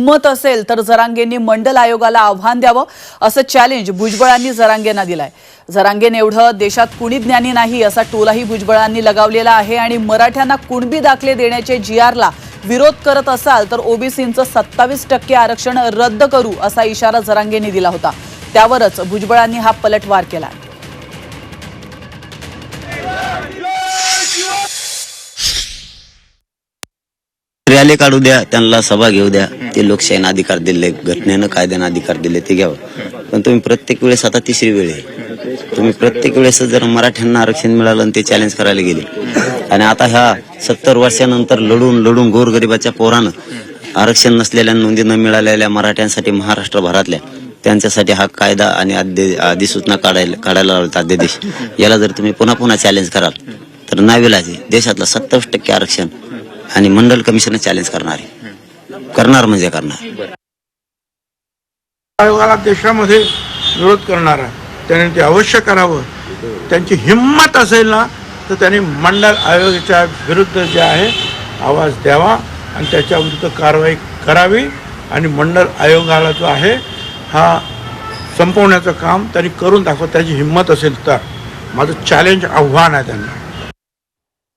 हिंमत असेल तर जरांगेंनी मंडल आयोगाला आव्हान द्यावं असं चॅलेंज भुजबळांनी जरांगेंना दिलाय. जरांगेन एवढं देशात कुणी ज्ञानी नाही असा टोलाही भुजबळांनी लगावलेला आहे आणि मराठ्यांना कुणबी दाखले देण्याचे जी आरला विरोध करत असाल तर ओबीसींचं सत्तावीस टक्के आरक्षण रद्द करू असा इशारा जरांगेंनी दिला होता. त्यावरच भुजबळांनी हा पलटवार केला रॅली काढू द्या त्यांना सभा घेऊ द्या. ते लोकशाहीनं अधिकार दिले घटनेनं कायद्यानं अधिकार दिले ते घ्यावं. पण तुम्ही प्रत्येक वेळेस आता तिसरी वेळ आहे. तुम्ही प्रत्येक वेळेस जर मराठ्यांना आरक्षण मिळालं आणि ते चॅलेंज करायला गेले. आणि आता ह्या सत्तर वर्षानंतर लढून लढून गोरगरिबाच्या पोरानं आरक्षण नसलेल्या नोंदी न मिळालेल्या मराठ्यांसाठी महाराष्ट्रभरातल्या त्यांच्यासाठी हा कायदा आणि आद्य- अधिसूचना काढायला काढायला लावला अध्यादेश याला जर तुम्ही पुन्हा पुन्हा चॅलेंज कराल तर नाविलाज आहे देशातलं सत्तावीस टक्के आरक्षण आणि मंडल कमिशन चॅलेंज करणार आहे. करणार म्हणजे करणार. आयोगाला देशामध्ये विरोध करणारा त्याने ते अवश्य करावं. त्यांची हिंमत असेल ना तर त्यांनी मंडळ आयोगाच्या विरुद्ध जे आहे आवाज द्यावा आणि त्याच्या विरुद्ध कारवाई करावी. आणि मंडळ आयोगाला जो आहे हा संपवण्याचं काम त्यांनी करून दाखवत त्याची हिंमत असेल तर. माझं चॅलेंज आव्हान आहे त्यांना.